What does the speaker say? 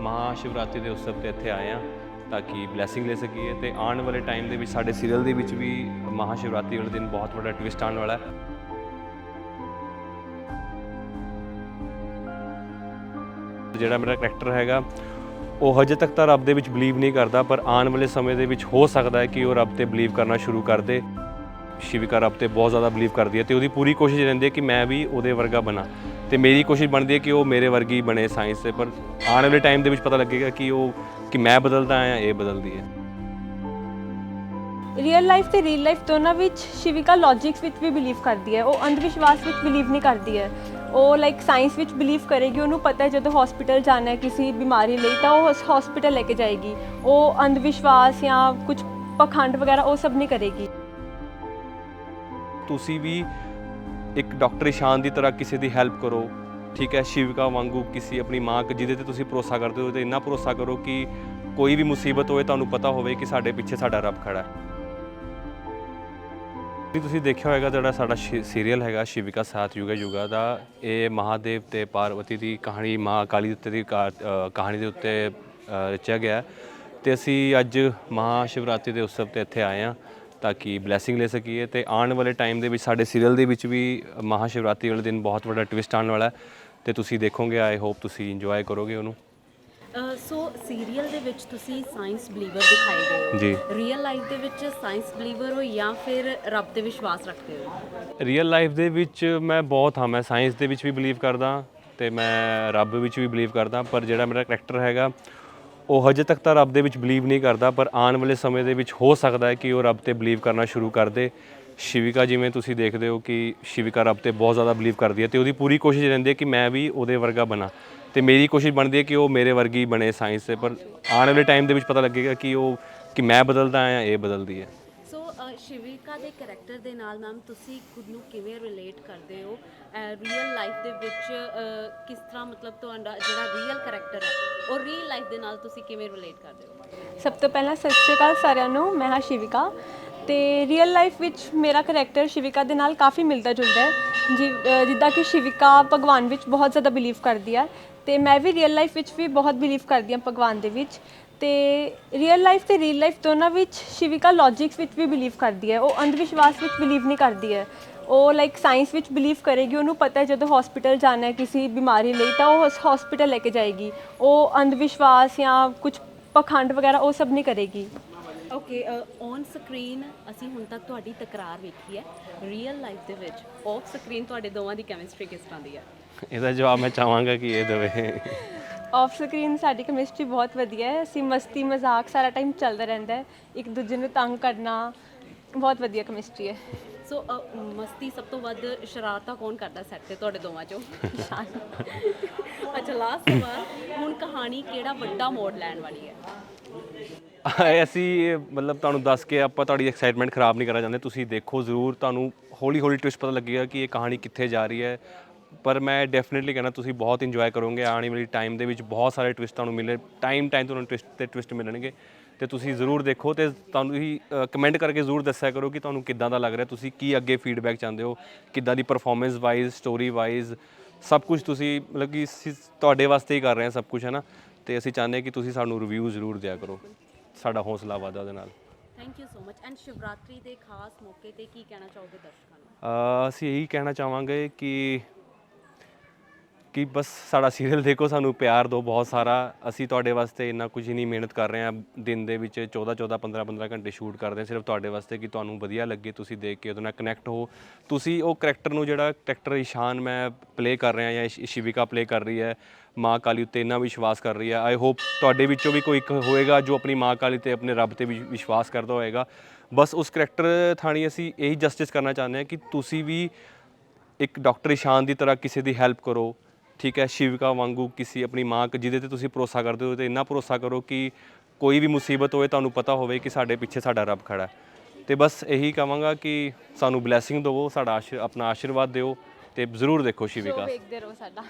ਮਹਾ ਸ਼ਿਵਰਾਤਰੀ ਦੇ ਉਤਸਵ ਤੇ ਇੱਥੇ ਆਏ ਆ ਤਾਂ ਕਿ ਬਲੇਸਿੰਗ ਲੈ ਸਕੀਏ ਤੇ ਆਉਣ ਵਾਲੇ ਟਾਈਮ ਦੇ ਵਿੱਚ ਸਾਡੇ ਸੀਰੀਅਲ ਦੇ ਵਿੱਚ ਵੀ ਮਹਾ ਸ਼ਿਵਰਾਤਰੀ ਵਾਲੇ ਦਿਨ ਬਹੁਤ ਵੱਡਾ ਟਵਿਸਟ ਆਉਣ ਵਾਲਾ ਹੈ। ਜਿਹੜਾ ਮੇਰਾ ਕਰੈਕਟਰ ਹੈਗਾ, ਉਹ ਹਜੇ ਤੱਕ ਤਾਂ ਰੱਬ ਦੇ ਵਿੱਚ ਬਲੀਵ ਨਹੀਂ ਕਰਦਾ, ਪਰ ਆਉਣ ਵਾਲੇ ਸਮੇਂ ਦੇ ਵਿੱਚ ਹੋ ਸਕਦਾ ਹੈ ਕਿ ਉਹ ਰੱਬ ਤੇ ਬਲੀਵ ਕਰਨਾ ਸ਼ੁਰੂ ਕਰ ਦੇ। ਸ਼ਿਵਿਕਾ ਰੱਬ ਤੇ ਬਹੁਤ ਜ਼ਿਆਦਾ ਬਲੀਵ ਕਰਦੀ ਹੈ ਤੇ ਉਹਦੀ ਪੂਰੀ ਕੋਸ਼ਿਸ਼ ਰਹਿੰਦੀ ਹੈ ਕਿ ਮੈਂ ਵੀ ਉਹਦੇ ਵਰਗਾ ਬਣਾ। ਤੇ ਮੇਰੀ ਕੋਸ਼ਿਸ਼ ਬਣਦੀ ਹੈ ਕਿ ਉਹ ਮੇਰੇ ਵਰਗੀ ਬਣੇ ਸਾਇੰਸ ਤੇ ਪਰ ਆਉਣ ਵਾਲੇ ਟਾਈਮ ਦੇ ਵਿੱਚ ਪਤਾ ਲੱਗੇਗਾ ਕਿ ਉਹ ਕਿ ਮੈਂ ਬਦਲਦਾ ਹਾਂ ਜਾਂ ਇਹ ਬਦਲਦੀ ਹੈ। ਰੀਅਲ ਲਾਈਫ ਤੇ ਰੀਅਲ ਲਾਈਫ ਦੋਨਾਂ ਵਿੱਚ ਸ਼ਿਵਿਕਾ ਲੌਜਿਕਸ ਵਿੱਚ ਵੀ ਬਿਲੀਵ ਕਰਦੀ ਹੈ ਉਹ ਅੰਧ ਵਿਸ਼ਵਾਸ ਵਿੱਚ ਬਿਲੀਵ ਨਹੀਂ ਕਰਦੀ ਹੈ। ਉਹ ਲਾਈਕ ਸਾਇੰਸ ਵਿੱਚ ਬਿਲੀਵ ਕਰੇਗੀ ਉਹਨੂੰ ਪਤਾ ਹੈ ਜਦੋਂ ਹਸਪੀਟਲ ਜਾਣਾ ਹੈ ਕਿਸੇ ਬਿਮਾਰੀ ਲਈ ਤਾਂ ਉਹ ਹਸਪੀਟਲ ਲੈ ਕੇ ਜਾਏਗੀ। ਉਹ ਅੰਧ ਵਿਸ਼ਵਾਸ ਜਾਂ ਕੁਝ ਪਖੰਡ ਵਗੈਰਾ ਉਹ ਸਭ ਨਹੀਂ ਕਰੇਗੀ। ਤੁਸੀਂ ਵੀ ਇੱਕ ਡਾਕਟਰ ਇਸ਼ਾਨ ਦੀ ਤਰ੍ਹਾਂ ਕਿਸੇ ਦੀ ਹੈਲਪ ਕਰੋ, ਠੀਕ ਹੈ? ਸ਼ਿਵਿਕਾ ਵਾਂਗੂ ਕਿਸੇ ਆਪਣੀ ਮਾਂ ਜਿਹਦੇ ਤੇ ਤੁਸੀਂ ਭਰੋਸਾ ਕਰਦੇ ਹੋ ਤੇ ਇੰਨਾ ਭਰੋਸਾ ਕਰੋ ਕਿ ਕੋਈ ਵੀ ਮੁਸੀਬਤ ਹੋਵੇ, ਤੁਹਾਨੂੰ ਪਤਾ ਹੋਵੇ ਕਿ ਸਾਡੇ ਪਿੱਛੇ ਸਾਡਾ ਰੱਬ ਖੜਾ ਹੈ। ਵੀ ਤੁਸੀਂ ਦੇਖਿਆ ਹੋਵੇਗਾ ਜਿਹੜਾ ਸਾਡਾ ਸੀਰੀਅਲ ਹੈਗਾ, ਸ਼ਿਵਿਕਾ ਸਾਥ ਯੁਗਾ ਯੁਗਾ ਦਾ, ਇਹ ਮਹਾਦੇਵ ਤੇ ਪਾਰਵਤੀ ਦੀ ਕਹਾਣੀ ਮਾਂ ਕਾਲੀ ਦੇ ਉੱਤੇ ਦੀ ਕਾ- ਕਹਾਣੀ ਦੇ ਉੱਤੇ ਰਚਿਆ ਗਿਆ ਹੈ। ਤੇ ਅਸੀਂ ਅੱਜ ਮਹਾ ਸ਼ਿਵਰਾਤਰੀ ਦੇ ਉਤਸਵ ਤੇ ਇੱਥੇ ਆਏ ਹਾਂ। ਤਾਂ ਕਿ ਬਲੇਸਿੰਗ ਲੈ ਸਕੀਏ ਤੇ ਆਉਣ ਵਾਲੇ ਟਾਈਮ ਦੇ ਵਿੱਚ ਸਾਡੇ ਸੀਰੀਅਲ ਦੇ ਵਿੱਚ ਵੀ ਮਹਾ ਸ਼ਿਵਰਾਤਰੀ ਵਾਲੇ ਦਿਨ ਬਹੁਤ ਵੱਡਾ ਟਵਿਸਟ ਆਉਣ ਵਾਲਾ ਹੈ ਤੇ ਤੁਸੀਂ ਦੇਖੋਗੇ ਆਈ ਹੋਪ ਤੁਸੀਂ ਇੰਜੋਏ ਕਰੋਗੇ ਉਹਨੂੰ। ਸੋ ਸੀਰੀਅਲ ਦੇ ਵਿੱਚ ਤੁਸੀਂ ਸਾਇੰਸ ਬਲੀਵਰ ਦਿਖਾਏ ਗਏ ਹੋ। ਜੀ। ਰੀਅਲ ਲਾਈਫ ਦੇ ਵਿੱਚ ਸਾਇੰਸ ਬਲੀਵਰ ਹੋ ਜਾਂ ਫਿਰ ਰੱਬ ਤੇ ਵਿਸ਼ਵਾਸ ਰੱਖਦੇ ਹੋ? ਰੀਅਲ ਲਾਈਫ ਦੇ ਵਿੱਚ ਮੈਂ ਬਹੁਤ ਹਾਂ ਮੈਂ ਸਾਇੰਸ ਦੇ ਵਿੱਚ ਵੀ ਬਲੀਵ ਕਰਦਾ ਤੇ ਮੈਂ ਰੱਬ ਵਿੱਚ ਵੀ ਬਲੀਵ ਕਰਦਾ ਪਰ ਜਿਹੜਾ ਮੇਰਾ ਕਰੈਕਟਰ ਹੈਗਾ ਉਹ ਹਜੇ ਤੱਕ ਤਾਂ ਰੱਬ ਦੇ ਵਿੱਚ ਬਲੀਵ ਨਹੀਂ ਕਰਦਾ, ਪਰ ਆਉਣ ਵਾਲੇ ਸਮੇਂ ਦੇ ਵਿੱਚ ਹੋ ਸਕਦਾ ਹੈ ਕਿ ਉਹ ਰੱਬ ਤੇ ਬਲੀਵ ਕਰਨਾ ਸ਼ੁਰੂ ਕਰ ਦੇ। ਸ਼ਿਵਿਕਾ, ਜਿਵੇਂ ਤੁਸੀਂ ਦੇਖਦੇ ਹੋ ਕਿ ਸ਼ਿਵਿਕਾ ਰੱਬ ਤੇ ਬਹੁਤ ਜ਼ਿਆਦਾ ਬਲੀਵ ਕਰਦੀ ਹੈ ਤੇ ਉਹਦੀ ਪੂਰੀ ਕੋਸ਼ਿਸ਼ ਰਹਿੰਦੀ ਹੈ ਕਿ ਮੈਂ ਵੀ ਉਹਦੇ ਵਰਗਾ ਬਣਾ। ਤੇ ਮੇਰੀ ਕੋਸ਼ਿਸ਼ ਬਣਦੀ ਹੈ ਕਿ ਉਹ ਮੇਰੇ ਵਰਗੀ ਬਣੇ ਸਾਇੰਸ ਤੇ, ਪਰ ਆਉਣ ਵਾਲੇ ਟਾਈਮ ਦੇ ਵਿੱਚ ਪਤਾ ਲੱਗੇਗਾ ਕਿ ਉਹ ਕਿ ਮੈਂ ਬਦਲਦਾ ਹਾਂ ਜਾਂ ਇਹ ਬਦਲਦੀ ਹੈ। ਸੋ ਸ਼ਿਵਿਕਾ ਦੇ ਕੈਰੈਕਟਰ ਦੇ ਨਾਲ ਮੈਮ ਤੁਸੀਂ ਖੁਦ ਨੂੰ ਕਿਵੇਂ ਰਿਲੇਟ ਕਰਦੇ ਹੋ? ਰੀਅਲ ਲਾਈਫ ਦੇ ਵਿੱਚ ਅਹ, ਕਿਸ ਤਰ੍ਹਾਂ ਮਤਲਬ ਤੁਹਾਡਾ ਜਿਹੜਾ ਰੀਅਲ ਕੈਰੈਕਟਰ ਹੈ ਉਹ ਰੀਅਲ ਲਾਈਫ ਦੇ ਨਾਲ ਤੁਸੀਂ ਕਿਵੇਂ ਰਿਲੇਟ ਕਰਦੇ ਹੋ? ਸਭ ਤੋਂ ਪਹਿਲਾਂ ਸਤਿ ਸ਼੍ਰੀ ਅਕਾਲ ਸਾਰਿਆਂ ਨੂੰ ਮੈਂ ਹਾਂ ਸ਼ਿਵਿਕਾ। ਤੇ ਰੀਅਲ ਲਾਈਫ ਵਿੱਚ ਮੇਰਾ ਕਰੈਕਟਰ ਸ਼ਿਵਿਕਾ ਦੇ ਨਾਲ ਕਾਫੀ ਮਿਲਦਾ ਜੁਲਦਾ ਹੈ। ਜਿ- ਅ, ਜਿੱਦਾਂ ਕਿ ਸ਼ਿਵਿਕਾ ਭਗਵਾਨ ਵਿੱਚ ਬਹੁਤ ਜ਼ਿਆਦਾ ਬਿਲੀਵ ਕਰਦੀ ਹੈ। ਤੇ ਮੈਂ ਵੀ ਰੀਅਲ ਲਾਈਫ ਵਿੱਚ ਵੀ ਬਹੁਤ ਬਿਲੀਵ ਕਰਦੀ ਹਾਂ ਭਗਵਾਨ ਦੇ ਵਿੱਚ। ਤੇ ਰੀਅਲ ਲਾਈਫ ਤੇ ਰੀਅਲ ਲਾਈਫ ਦੋਨਾਂ ਵਿੱਚ ਸ਼ਿਵਿਕਾ ਲੌਜਿਕਸ ਵਿੱਚ ਵੀ ਬਿਲੀਵ ਕਰਦੀ ਹੈ ਉਹ ਅੰਧ ਵਿਸ਼ਵਾਸ ਵਿੱਚ ਬਿਲੀਵ ਨਹੀਂ ਕਰਦੀ ਹੈ। ਉਹ ਲਾਈਕ ਸਾਇੰਸ ਵਿੱਚ ਬਿਲੀਵ ਕਰੇਗੀ ਉਹਨੂੰ ਪਤਾ ਹੈ ਜਦੋਂ ਹਸਪੀਟਲ ਜਾਣਾ ਹੈ ਕਿਸੇ ਬਿਮਾਰੀ ਲਈ ਤਾਂ ਉਹ ਹਸਪੀਟਲ ਲੈ ਕੇ ਜਾਏਗੀ। ਉਹ ਅੰਧ ਵਿਸ਼ਵਾਸ ਜਾਂ ਕੁਝ ਪਖੰਡ ਵਗੈਰਾ ਉਹ ਸਭ ਨਹੀਂ ਕਰੇਗੀ। ਓਕੇ ਔਨ ਸਕਰੀਨ ਅਸੀਂ ਹੁਣ ਤੱਕ ਤੁਹਾਡੀ ਤਕਰਾਰ ਵੇਖੀ ਹੈ। ਰੀਅਲ ਲਾਈਫ ਦੇ ਵਿੱਚ ਆਫ ਸਕਰੀਨ ਤੁਹਾਡੇ ਦੋਵਾਂ ਦੀ ਕੈਮਿਸਟਰੀ ਕਿਸ ਤਰ੍ਹਾਂ ਦੀ ਹੈ? ਇਹਦਾ ਜਵਾਬ ਮੈਂ ਚਾਹਾਂਗਾ ਕਿ ਇਹ ਦੇਵੇ। ਆਫ ਸਕਰੀਨ ਸਾਡੀ ਕੈਮਿਸਟਰੀ ਬਹੁਤ ਵਧੀਆ ਹੈ। ਅਸੀਂ ਮਸਤੀ ਮਜ਼ਾਕ ਸਾਰਾ ਟਾਈਮ ਚੱਲਦਾ ਰਹਿੰਦਾ ਹੈ। ਇੱਕ ਦੂਜੇ ਨੂੰ ਤੰਗ ਕਰਨਾ ਬਹੁਤ ਵਧੀਆ ਕੈਮਿਸਟਰੀ ਹੈ। ਸੋ ਅ, ਮਸਤੀ ਸਭ ਤੋਂ ਵੱਧ ਸ਼ਰਾਰਤਾਂ ਕੌਣ ਕਰਦਾ ਸੈੱਟ ਤੇ ਤੁਹਾਡੇ ਦੋਵਾਂ ਚੋਂ? ਅੱਛਾ ਲਾਸਟ ਸਵਾਲ ਹੁਣ ਕਹਾਣੀ ਕਿਹੜਾ ਵੱਡਾ ਮੋੜ ਲੈਣ ਵਾਲੀ ਹੈ? ਅਸੀਂ ਮਤਲਬ ਤੁਹਾਨੂੰ ਦੱਸ ਕੇ ਆਪਾਂ ਤੁਹਾਡੀ ਐਕਸਾਈਟਮੈਂਟ ਖਰਾਬ ਨਹੀਂ ਕਰਨਾ ਚਾਹੁੰਦੇ। ਤੁਸੀਂ ਦੇਖੋ ਜ਼ਰੂਰ ਤੁਹਾਨੂੰ ਹੌਲੀ ਹੌਲੀ ਟਵਿਸਟ ਪਤਾ ਲੱਗੇਗਾ ਕਿ ਇਹ ਕਹਾਣੀ ਕਿੱਥੇ ਜਾ ਰਹੀ ਹੈ। ਪਰ ਮੈਂ ਡੈਫੀਨਿਟਲੀ ਕਹਿੰਦਾ ਤੁਸੀਂ ਬਹੁਤ ਇੰਜੋਏ ਕਰੋਗੇ ਆਉਣ ਵਾਲੀ ਟਾਈਮ ਦੇ ਵਿੱਚ ਬਹੁਤ ਸਾਰੇ ਟਵਿਸਟ ਤੁਹਾਨੂੰ ਮਿਲੇ ਟਾਈਮ ਟਾਈਮ ਤੁਹਾਨੂੰ ਟਵਿਸਟ ਤੇ ਟਵਿਸਟ ਮਿਲਣਗੇ। ਤੇ ਤੁਸੀਂ ਜ਼ਰੂਰ ਦੇਖੋ ਤੇ ਤੁਹਾਨੂੰ ਹੀ ਕਮੈਂਟ ਕਰਕੇ ਜ਼ਰੂਰ ਦੱਸਿਆ ਕਰੋ ਕਿ ਤੁਹਾਨੂੰ ਕਿੱਦਾਂ ਦਾ ਲੱਗ ਰਿਹਾ ਤੁਸੀਂ ਕੀ ਅੱਗੇ ਫੀਡਬੈਕ ਚਾਹੁੰਦੇ ਹੋ ਕਿੱਦਾਂ ਦੀ ਪਰਫਾਰਮੈਂਸ ਵਾਈਜ਼ ਸਟੋਰੀ ਵਾਈਜ਼ ਸਭ ਕੁਝ ਤੁਸੀਂ ਮਤਲਬ ਕਿ ਤੁਹਾਡੇ ਵਾਸਤੇ ਹੀ ਕਰ ਰਹੇ ਹਾਂ ਸਭ ਕੁਝ ਹੈ ਨਾ ਤੇ ਅਸੀਂ ਚਾਹੁੰਦੇ ਹਾਂ ਕਿ ਤੁਸੀਂ ਸਾਨੂੰ ਰਿਵਿਊ ਜ਼ਰੂਰ ਦਿਆ ਕਰੋ ਸਾਡਾ ਹੌਸਲਾ ਵਧਾ ਉਹਦੇ ਨਾਲ। Thank you so much and Shivratri ਦੇ ਖਾਸ ਮੌਕੇ ਤੇ ਕੀ ਕਹਿਣਾ ਚਾਹੋਗੇ ਦਰਸ਼ਕਾਂ ਨੂੰ? ਅਸੀਂ ਇਹੀ ਕਹਿਣਾ ਚਾਹਾਂਗੇ ਕਿ ਕਿ ਬਸ ਸਾਡਾ ਸੀਰੀਅਲ ਦੇਖੋ, ਸਾਨੂੰ ਪਿਆਰ ਦਿਓ ਬਹੁਤ ਸਾਰਾ। ਅਸੀਂ ਤੁਹਾਡੇ ਵਾਸਤੇ ਇੰਨਾ ਕੁਝ ਨਹੀਂ ਮਿਹਨਤ ਕਰ ਰਹੇ ਹਾਂ। ਦਿਨ ਦੇ ਵਿੱਚ 14 14 15 15 ਘੰਟੇ ਸ਼ੂਟ ਕਰਦੇ ਹਾਂ। ਸਿਰਫ ਤੁਹਾਡੇ ਵਾਸਤੇ ਕਿ ਤੁਹਾਨੂੰ ਵਧੀਆ ਲੱਗੇ, ਤੁਸੀਂ ਦੇਖ ਕੇ ਉਹਦੇ ਨਾਲ ਕਨੈਕਟ ਹੋ। ਤੁਸੀਂ ਉਹ ਕਰੈਕਟਰ ਨੂੰ ਜਿਹੜਾ ਕਰੈਕਟਰ ਇਸ਼ਾਨ ਮੈਂ ਪਲੇ ਕਰ ਰਿਹਾ ਜਾਂ ਸ਼ਿਵਿਕਾ ਪਲੇ ਕਰ ਰਹੀ ਹੈ, ਮਾਂ ਕਾਲੀ ਉੱਤੇ ਇੰਨਾ ਵਿਸ਼ਵਾਸ ਕਰ ਰਹੀ ਹੈ। ਆਈ ਹੋਪ ਤੁਹਾਡੇ ਵਿੱਚੋਂ ਵੀ ਕੋਈ ਇੱਕ ਹੋਏਗਾ ਜੋ ਆਪਣੀ ਮਾਂ ਕਾਲੀ ਤੇ ਆਪਣੇ ਰੱਬ ਤੇ ਵੀ ਵਿਸ਼ਵਾਸ ਕਰਦਾ ਹੋਏਗਾ। ਬਸ ਉਸ ਕਰੈਕਟਰ ਥਾਣੀ ਅਸੀਂ ਇਹੀ ਜਸਟਿਸ ਕਰਨਾ ਚਾਹੁੰਦੇ ਹਾਂ ਕਿ ਤੁਸੀਂ ਵੀ ਇੱਕ ਡਾਕਟਰ ਇਸ਼ਾਨ ਦੀ ਤਰ੍ਹਾਂ ਕਿਸੇ ਦੀ ਹੈਲਪ ਕਰੋ। ਠੀਕ ਹੈ, ਸ਼ਿਵਿਕਾ ਵਾਂਗੂ ਕਿਸੇ ਆਪਣੀ ਮਾਂ ਜਿਹਦੇ ਤੇ ਤੁਸੀਂ ਭਰੋਸਾ ਕਰਦੇ ਹੋ ਤੇ ਇੰਨਾ ਭਰੋਸਾ ਕਰੋ ਕਿ ਕੋਈ ਵੀ ਮੁਸੀਬਤ ਹੋਵੇ ਤੁਹਾਨੂੰ ਪਤਾ ਹੋਵੇ ਕਿ ਸਾਡੇ ਪਿੱਛੇ ਸਾਡਾ ਰੱਬ ਖੜਾ ਹੈ। ਤੇ ਬਸ ਇਹੀ ਕਹਾਂਗਾ ਕਿ ਸਾਨੂੰ ਬਲੇਸਿੰਗ ਦਿਵੋ, ਸਾਡਾ ਆਸ਼ੀ- ਆਪਣਾ ਆਸ਼ੀਰਵਾਦ ਦਿਓ ਤੇ ਜ਼ਰੂਰ ਦੇਖੋ ਸ਼ਿਵਿਕਾ। ਵੇਖਦੇ ਰਹੋ ਸਾਡਾ।